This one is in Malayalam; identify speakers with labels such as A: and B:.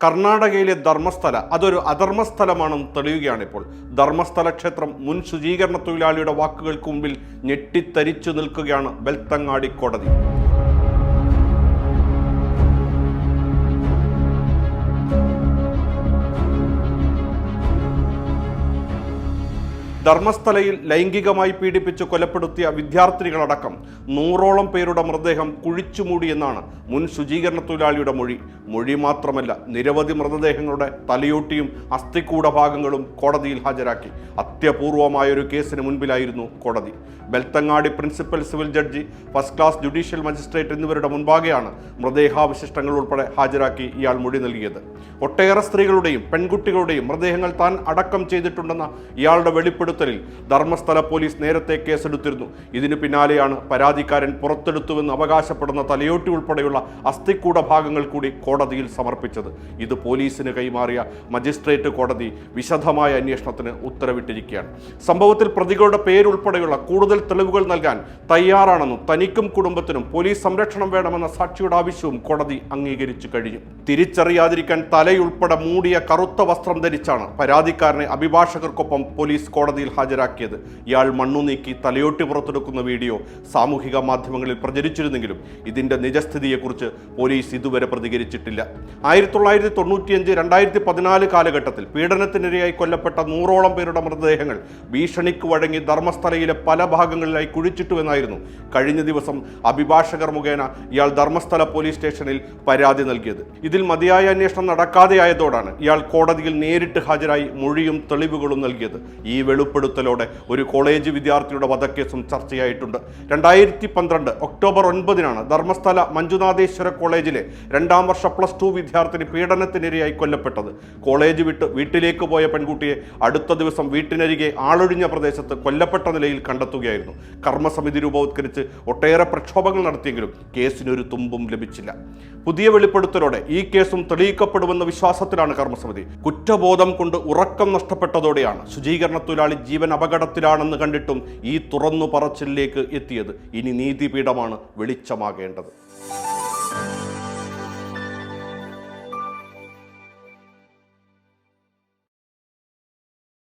A: കർണാടകയിലെ ധർമ്മസ്ഥല അതൊരു അധർമ്മസ്ഥലമാണെന്ന് തെളിയുകയാണിപ്പോൾ. ധർമ്മസ്ഥല ക്ഷേത്രം മുൻ ശുചീകരണ തൊഴിലാളിയുടെ വാക്കുകൾക്ക് മുമ്പിൽ ഞെട്ടിത്തരിച്ചു നിൽക്കുകയാണ് ബെൽത്തങ്ങാടി കോടതി. ധർമ്മസ്ഥലയിൽ ലൈംഗികമായി പീഡിപ്പിച്ച് കൊലപ്പെടുത്തിയ വിദ്യാർത്ഥികളടക്കം നൂറോളം പേരുടെ മൃതദേഹം കുഴിച്ചുമൂടിയെന്നാണ് മുൻ ശുചീകരണ തൊഴിലാളിയുടെ മൊഴി. മൊഴി മാത്രമല്ല നിരവധി മൃതദേഹങ്ങളുടെ തലയോട്ടിയും അസ്ഥിക്കൂട ഭാഗങ്ങളും കോടതിയിൽ ഹാജരാക്കി. അത്യപൂർവമായ ഒരു കേസിന് മുൻപിലായിരുന്നു കോടതി. Belthangady principal civil judge first class judicial magistrate എന്നിവരുടെ മുൻപാകെയാണ് മൃതദേഹാവശിഷ്ടങ്ങൾ ഉൾപ്പെടെ ഹാജരാക്കി ഇയാൾ മൊഴി നൽകിയത്. ഒട്ടേറെ സ്ത്രീകളുടെയും പെൺകുട്ടികളുടെയും മൃതദേഹങ്ങൾ താൻ അടക്കം ചെയ്തിട്ടുണ്ടെന്ന ഇയാളുടെ വെളിപ്പെടുത്തലിൽ ധർമ്മസ്ഥല പോലീസ് നേരത്തെ കേസെടുത്തിരുന്നു. ഇതിനു പിന്നാലെയാണ് പരാതിക്കാരൻ പുറത്തെടുത്തുവെന്ന് അവകാശപ്പെടുന്ന തലയോട്ടി ഉൾപ്പെടെയുള്ള അസ്ഥിക്കൂട ഭാഗങ്ങൾ കൂടി കോടതിയിൽ സമർപ്പിച്ചത്. ഇത് പോലീസിന് കൈമാറിയ മജിസ്ട്രേറ്റ് കോടതി വിശദമായ അന്വേഷണത്തിന് ഉത്തരവിട്ടിരിക്കുകയാണ്. സംഭവത്തിൽ പ്രതികളുടെ പേരുൾപ്പെടെയുള്ള കൂടുതൽ തെളിവുകൾ നൽകാൻ തയ്യാറാണെന്നും തനിക്കും കുടുംബത്തിനും പോലീസ് സംരക്ഷണം വേണമെന്ന സാക്ഷിയുടെ ആവശ്യവും കോടതി അംഗീകരിച്ചു കഴിഞ്ഞു. തിരിച്ചറിയാതിരിക്കാൻ തലയുൾപ്പെടെ മൂടിയ കറുത്ത വസ്ത്രം ധരിച്ചാണ് പരാതിക്കാരനെ അഭിഭാഷകർക്കൊപ്പം പോലീസ് കോടതിയിൽ ഹാജരാക്കിയത്. ഇയാൾ മണ്ണു നീക്കി തലയോട്ടി പുറത്തെടുക്കുന്ന വീഡിയോ സാമൂഹിക മാധ്യമങ്ങളിൽ പ്രചരിച്ചിരുന്നെങ്കിലും ഇതിന്റെ നിജസ്ഥിതിയെക്കുറിച്ച് പോലീസ് ഇതുവരെ പ്രതികരിച്ചിട്ടില്ല. ആയിരത്തി തൊള്ളായിരത്തി തൊണ്ണൂറ്റിയഞ്ച് രണ്ടായിരത്തി പതിനാല് കാലഘട്ടത്തിൽ പീഡനത്തിനിരയായി കൊല്ലപ്പെട്ട നൂറോളം പേരുടെ മൃതദേഹങ്ങൾ ഭീഷണിക്ക് വഴങ്ങി ധർമ്മസ്ഥലയിലെ പല ഭാഗങ്ങളിലായി കുഴിച്ചിട്ടുവെന്നായിരുന്നു കഴിഞ്ഞ ദിവസം അഭിഭാഷകർ മുഖേന ഇയാൾ ധർമ്മസ്ഥല പോലീസ് സ്റ്റേഷനിൽ പരാതി നൽകിയത്. ഇതിൽ മതിയായ അന്വേഷണം നടക്കാതെയായതോടാണ് ഇയാൾ കോടതിയിൽ നേരിട്ട് ഹാജരായി മൊഴിയും തെളിവുകളും നൽകിയത്. ഈ വെളിപ്പെടുത്തലോടെ ഒരു കോളേജ് വിദ്യാർത്ഥിയുടെ വധക്കേസും ചർച്ചയായിട്ടുണ്ട്. രണ്ടായിരത്തി പന്ത്രണ്ട് ഒക്ടോബർ ഒൻപതിനാണ് ധർമ്മസ്ഥല മഞ്ജുനാഥേശ്വര കോളേജിലെ രണ്ടാം വർഷ പ്ലസ് ടു വിദ്യാർത്ഥിനി പീഡനത്തിനിരയായി കൊല്ലപ്പെട്ടത്. കോളേജ് വിട്ട് വീട്ടിലേക്ക് പോയ പെൺകുട്ടിയെ അടുത്ത ദിവസം വീട്ടിനരികെ ആളൊഴിഞ്ഞ പ്രദേശത്ത് കൊല്ലപ്പെട്ട നിലയിൽ കണ്ടെത്തുകയായിരുന്നു. കർമ്മസമിതി രൂപവത്കരിച്ച് ഒട്ടേറെ പ്രക്ഷോഭങ്ങൾ നടത്തിയെങ്കിലും കേസിനൊരു തുമ്പും ലഭിച്ചില്ല. പുതിയ വെളിപ്പെടുത്തലോടെ ഈ കേസും തെളിയിക്കപ്പെടുമെന്ന വിശ്വാസത്തിലാണ് കർമ്മസമിതി. കുറ്റബോധം കൊണ്ട് ഉറക്കം നഷ്ടപ്പെട്ടതോടെയാണ് ശുചീകരണ തൊഴിലാളി ജീവൻ അപകടത്തിലാണെന്ന് കണ്ടിട്ടും ഈ തുറന്നു പറച്ചിലേക്ക് എത്തിയത്. ഇനി നീതിപീഠമാണ് വെളിച്ചമാകേണ്ടത്.